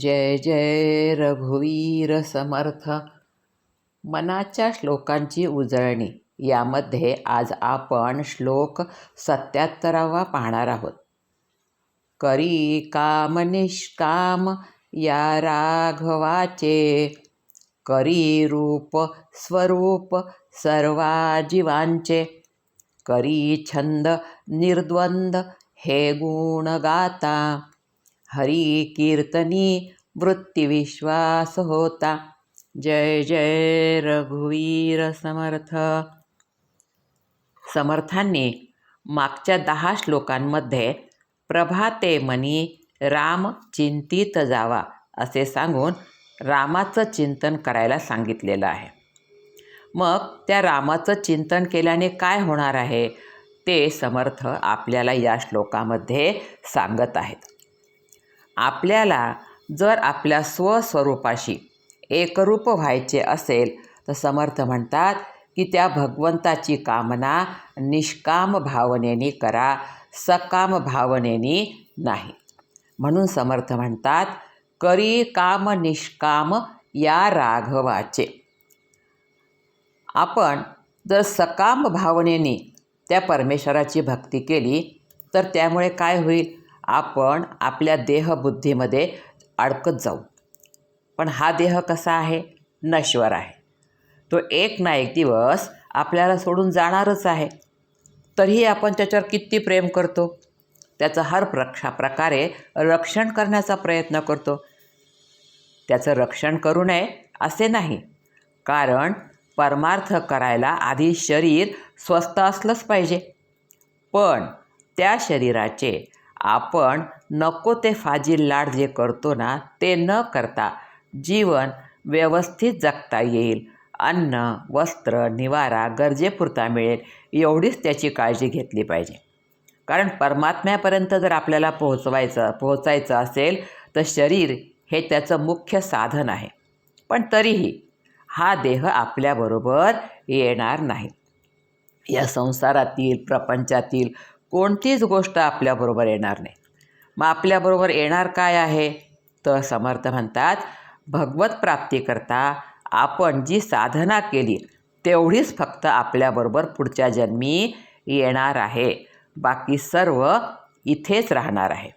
जय जय रघुवीर समर्थ. मनाच्या श्लोकांची उजळणी. यामध्ये आज आपण श्लोक सत्याहत्तरावा पाहणार आहोत. करी काम निष्काम या राघवाचे. करी रूप स्वरूप सर्वा जीवांचे. करी छंद निर्द्वंद हे गुण गाता हरी कीर्तनी वृत्तिविश्वास होता। जय जय रघुवीर समर्थ। समर्थांनी मागच्या दहा श्लोकांमध्ये प्रभाते मनी राम चिंतित जावा असे सांगून रामाचं चिंतन करायला सांगितलेलं आहे. मग त्या रामाचं चिंतन केल्याने काय होणार आहे ते समर्थ आपल्याला या श्लोकामध्ये सांगत आहेत. आपल्याला जर आपल्या स्वस्वरूपाशी एकरूप व्हायचे असेल तर समर्थ म्हणतात की त्या भगवंताची कामना निष्काम भावनेने करा सकाम भावनेने नाही. म्हणून समर्थ म्हणतात करी काम निष्काम या राघवाचे. आपण जर सकाम भावनेने त्या परमेश्वराची भक्ती केली तर त्यामुळे काय होईल? आपण आपल्या देहबुद्धीमध्ये अडकत जाऊ. पण हा देह कसा आहे? नश्वर आहे. तो एक ना एक दिवस आपल्याला सोडून जाणारच आहे. तरीही आपण त्याच्यावर किती प्रेम करतो? त्याचं हर प्रक्षा प्रकारे रक्षण करण्याचा प्रयत्न करतो. त्याचं रक्षण करू नये असे नाही. कारण परमार्थ करायला आधी शरीर स्वस्त असलंच पाहिजे. पण त्या शरीराचे आपण नको ते फाजील लाड जे करतो ना ते न करता जीवन व्यवस्थित जगता येईल. अन्न वस्त्र निवारा गरजेपुरता मिळेल एवढीच त्याची काळजी घेतली पाहिजे. कारण परमात्म्यापर्यंत जर आपल्याला पोहोचवायचं पोहोचायचं असेल तर शरीर हे त्याचं मुख्य साधन आहे. पण तरीही हा देह आपल्याबरोबर येणार नाही. या संसारातील प्रपंचातील कोणतीच गोष्ट आपल्याबरोबर येणार नाही. मग आपल्याबरोबर येणार काय आहे? तर समर्थ म्हणतात भगवत प्राप्तीकरता आपण जी साधना केली तेवढीच फक्त आपल्याबरोबर पुढच्या जन्मी येणार आहे. बाकी सर्व इथेच राहणार आहे.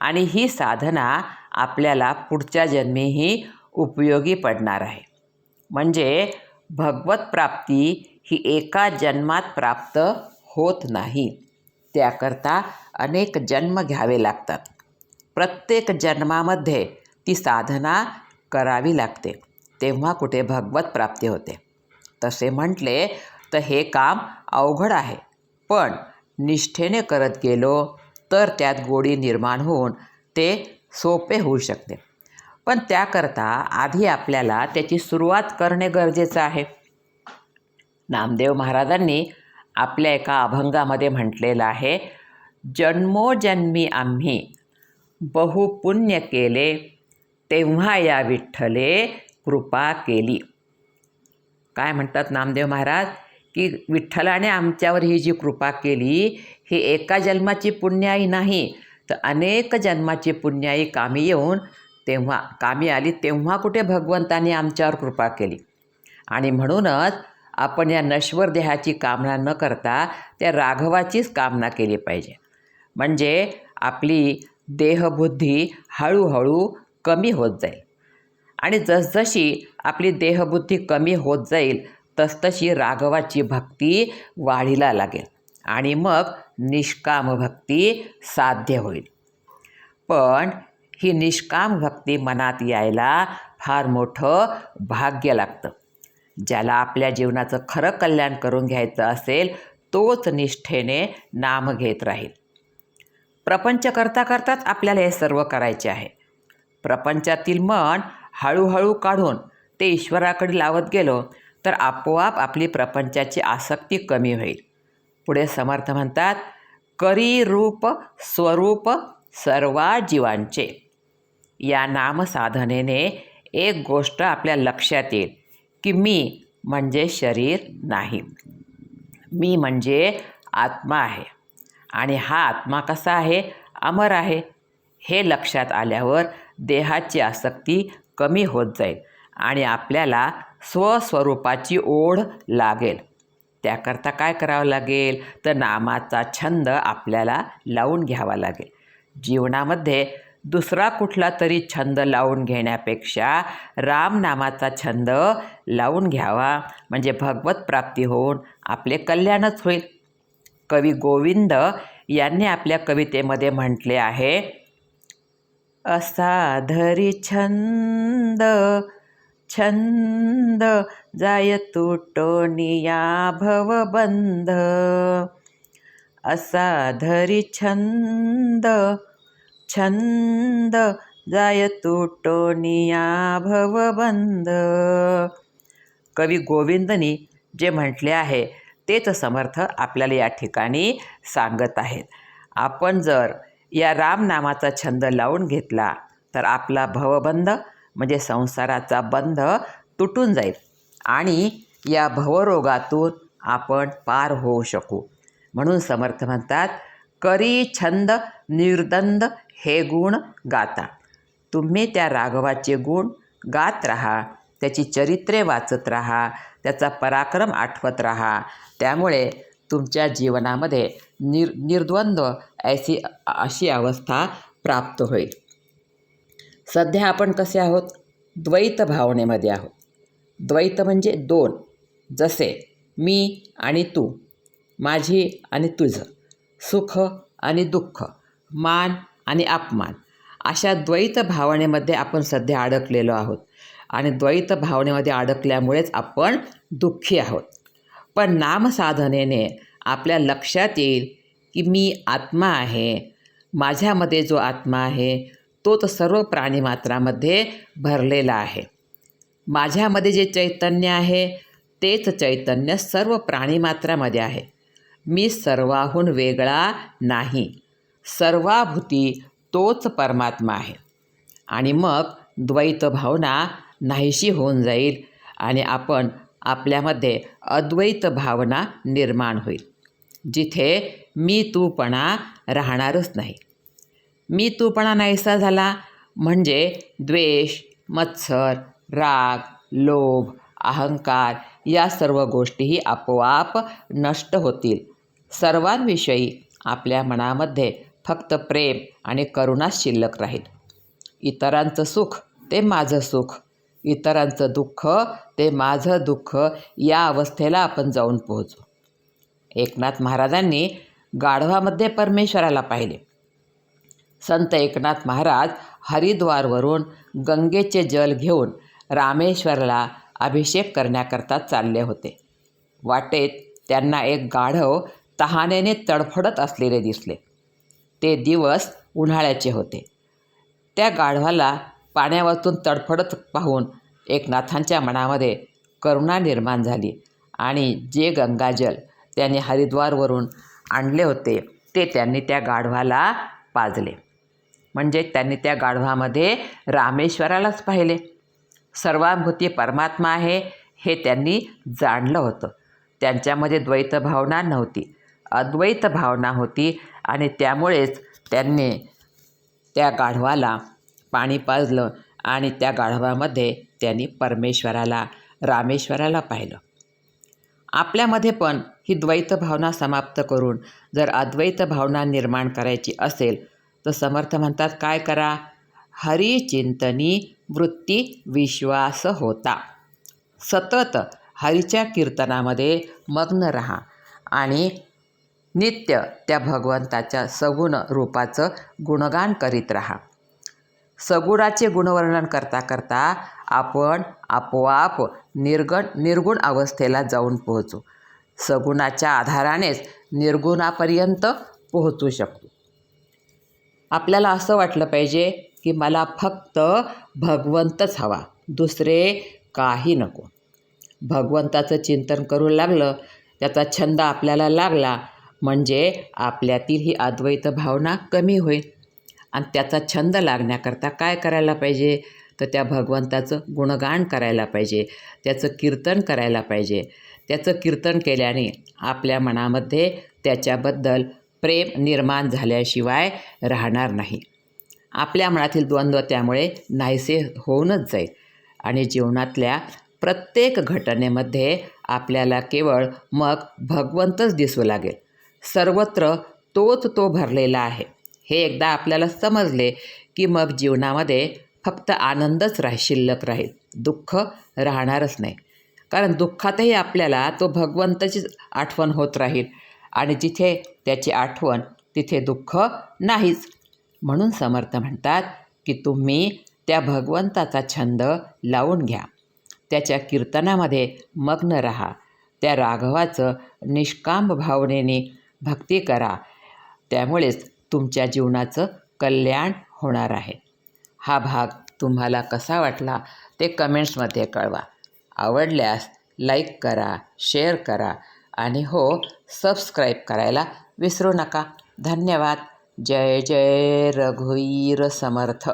आणि ही साधना आपल्याला पुढच्या जन्मीही उपयोगी पडणार आहे. म्हणजे भगवत प्राप्ती ही एका जन्मात प्राप्त होत नाही. त्याकरता अनेक जन्म घ्यावे लागतात. प्रत्येक जन्मामध्ये ती साधना करावी लागते तेव्हा कुठे भगवत प्राप्ती होते. तसे म्हटले तर हे काम अवघड आहे पण निष्ठेने करत गेलो तर त्यात गोडी निर्माण होऊन ते सोपे होऊ शकते. पण त्याकरता आधी आपल्याला त्याची सुरुवात करणे गरजेचं आहे. नामदेव महाराजांनी आपल्या एका अभंगामध्ये म्हटलेलं आहे जन्मोजन्मी आम्ही बहुपुण्य केले तेव्हा या विठ्ठले कृपा केली. काय म्हणतात नामदेव महाराज? की विठ्ठलाने आमच्यावर ही जी कृपा केली ही एका जन्माची पुण्याई नाही तर अनेक जन्माची पुण्याई कामी येऊन तेव्हा कामी आली तेव्हा कुठे भगवंताने आमच्यावर कृपा केली? आणि म्हणूनच आपण या नश्वर देहाची कामना न करता त्या राघवाचीच कामना केली पाहिजे. म्हणजे आपली देहबुद्धी हळूहळू कमी होत जाईल. आणि जसजशी आपली देहबुद्धी कमी होत जाईल तसतशी राघवाची भक्ती वाढीला लागेल आणि मग निष्काम भक्ती साध्य होईल. पण ही निष्काम भक्ती मनात यायला फार मोठं भाग्य लागतं. ज्याला आपल्या जीवनाचं खरं कल्याण करून घ्यायचं असेल तोच निष्ठेने नाम घेत राहील. प्रपंच करता करताच आपल्याला हे सर्व करायचे आहे. प्रपंचातील मन हळूहळू काढून ते ईश्वराकडे लावत गेलो तर आपोआप आपली प्रपंचाची आसक्ती कमी होईल. पुढे समर्थ म्हणतात करी रूप स्वरूप सर्वा जीवांचे. या नामसाधनेने एक गोष्ट आपल्या लक्षात येईल. की मी म्हणजे शरीर नाही. मी म्हणजे आत्मा आहे. आणि हा आत्मा कसा आहे? अमर आहे. हे लक्षात आल्यावर देहाची आसक्ती कमी होत जाईल आणि आपल्याला स्वस्वरूपाची ओढ लागेल. त्याकरता काय करावं लागेल? तर नामाचा छंद आपल्याला लावून घ्यावा लागेल. जीवनामध्ये दुसरा कुठला तरी छंद लावून घेण्यापेक्षा रामनामाचा छंद लावून घ्यावा. म्हणजे भगवत प्राप्ती होऊन आपले कल्याणच होईल. कवी गोविंद यांनी आपल्या कवितेमध्ये म्हटले आहे असाधरी छंद छंद जाय तुटोनिया भवबंध असाधरी छंद छंद जाय तुटोनिया भवबंध कवी गोविंदनी जे म्हटले आहे तेच समर्थ आपल्याला या ठिकाणी सांगत आहेत. आपण जर या रामनामाचा छंद लावून घेतला तर आपला भवबंध म्हणजे संसाराचा बंध तुटून जाईल आणि या भवरोगातून आपण पार होऊ शकू. म्हणून समर्थ म्हणतात करी छंद निर्दंद हे गुण गाता. तुम्ही त्या राघवाचे गुण गात राहा त्याची चरित्रे वाचत राहा त्याचा पराक्रम आठवत राहा. त्यामुळे तुमच्या जीवनामध्ये निर निर्द्वंद्व ऐसी अशी अवस्था प्राप्त होईल. सध्या आपण कसे आहोत? द्वैत भावनेमध्ये आहोत. द्वैत म्हणजे दोन जसे मी आणि तू माझी आणि तुझं. सुख आणि दुःख मान आणि अपमान अशा द्वैत भावनेमध्ये आपण सध्या अडकलेलो आहोत. आणि द्वैत भावनेमध्ये अडकल्यामुळेच आपण दुःखी आहोत. पण नामसाधनेने आपल्या लक्षात येईल की मी आत्मा आहे. माझ्यामध्ये जो आत्मा आहे तो तर सर्व प्राणीमात्रामध्ये भरलेला आहे. माझ्यामध्ये जे चैतन्य आहे तेच चैतन्य सर्व प्राणीमात्रामध्ये आहे. मी सर्वाहून वेगळा नाही. सर्वाभूती तोच परमात्मा आहे. आणि मग द्वैत भावना नाहीशी होऊन जाईल आणि आपण आपल्यामध्ये अद्वैत भावना निर्माण होईल. जिथे मी तूपणा राहणारच नाही. मी तूपणा नाहीसा झाला म्हणजे द्वेष मत्सर राग लोभ अहंकार या सर्व गोष्टीही आपोआप नष्ट होतील. सर्वांविषयी आपल्या मनामध्ये फक्त प्रेम आणि करुणाच शिल्लक राहील. इतरांचं सुख ते माझं सुख इतरांचं दुःख ते माझं दुःख या अवस्थेला आपण जाऊन पोहोचू. एकनाथ महाराजांनी गाढवामध्ये परमेश्वराला पाहिले. संत एकनाथ महाराज हरिद्वारवरून गंगेचे जल घेऊन रामेश्वरला अभिषेक करण्याकरता चालले होते. वाटेत त्यांना एक गाढव तहानेने तडफडत असलेले दिसले. ते दिवस उन्हाळ्याचे होते. त्या गाढवाला पाण्यावरतून तडफडत पाहून एकनाथांच्या मनामध्ये करुणा निर्माण झाली आणि जे गंगाजल त्यांनी हरिद्वारवरून आणले होते ते त्यांनी त्या गाढवाला पाजले. म्हणजे त्यांनी त्या गाढवामध्ये रामेश्वरालाच पाहिले. सर्वांभूती परमात्मा आहे हे त्यांनी जाणलं होतं. त्यांच्यामध्ये द्वैत भावना नव्हती. अद्वैत भावना होती आणि त्यामुळेच त्यांनी त्या गाढवाला पाणी पाजलं आणि त्या गाढवामध्ये त्यांनी परमेश्वराला रामेश्वराला पाहिलं. आपल्यामध्ये पण ही द्वैत भावना समाप्त करून जर अद्वैत भावना निर्माण करायची असेल तर समर्थ म्हणतात काय करा? हरिचिंतनी वृत्ती विश्वास होता. सतत हरीच्या कीर्तनामध्ये मग्न रहा आणि नित्य त्या भगवंताच्या सगुण रूपाचं गुणगान करीत राहा. सगुणाचे गुणवर्णन करता करता आपण आपोआप निर्गण निर्गुण अवस्थेला जाऊन पोहोचू. सगुणाच्या आधारानेच निर्गुणापर्यंत पोहोचू शकतो आपल्याला असं वाटलं पाहिजे की मला फक्त भगवंतच हवा दुसरे काही नको. भगवंताचं चिंतन करू लागलं त्याचा छंद आपल्याला लागला म्हणजे आपल्यातील ही अद्वैत भावना कमी होईल. आणि त्याचा छंद लागण्याकरता काय करायला पाहिजे? तर त्या भगवंताचं गुणगान करायला पाहिजे. त्याचं कीर्तन करायला पाहिजे. त्याचं कीर्तन केल्याने आपल्या मनामध्ये त्याच्याबद्दल प्रेम निर्माण झाल्याशिवाय राहणार नाही. आपल्या मनातील द्वंद्व त्यामुळे नाहीसे होऊनच जाईल. आणि जीवनातल्या प्रत्येक घटनेमध्ये आपल्याला केवळ मग भगवंतच दिसू लागेल. सर्वत्र तोच तो भरलेला आहे. हे एकदा आपल्याला समजले की मग जीवनामध्ये फक्त आनंदच राह शिल्लक राहील. दुःख राहणारच नाही. कारण दुःखातही आपल्याला तो भगवंताचीच आठवण होत राहील आणि जिथे त्याची आठवण तिथे दुःख नाहीच. म्हणून समर्थ म्हणतात की तुम्ही त्या भगवंताचा छंद लावून घ्या. त्याच्या कीर्तनामध्ये मग्न राहा. त्या राघवाचं निष्काम भावनेने भक्ती करा. त्यामुळेच तुमच्या जीवनाचं कल्याण होणार आहे. हा भाग तुम्हाला कसा वाटला ते कमेंट्समध्ये कळवा. आवडल्यास लाईक करा शेअर करा आणि हो सबस्क्राईब करायला विसरू नका. धन्यवाद. जय जय रघुवीर समर्थ.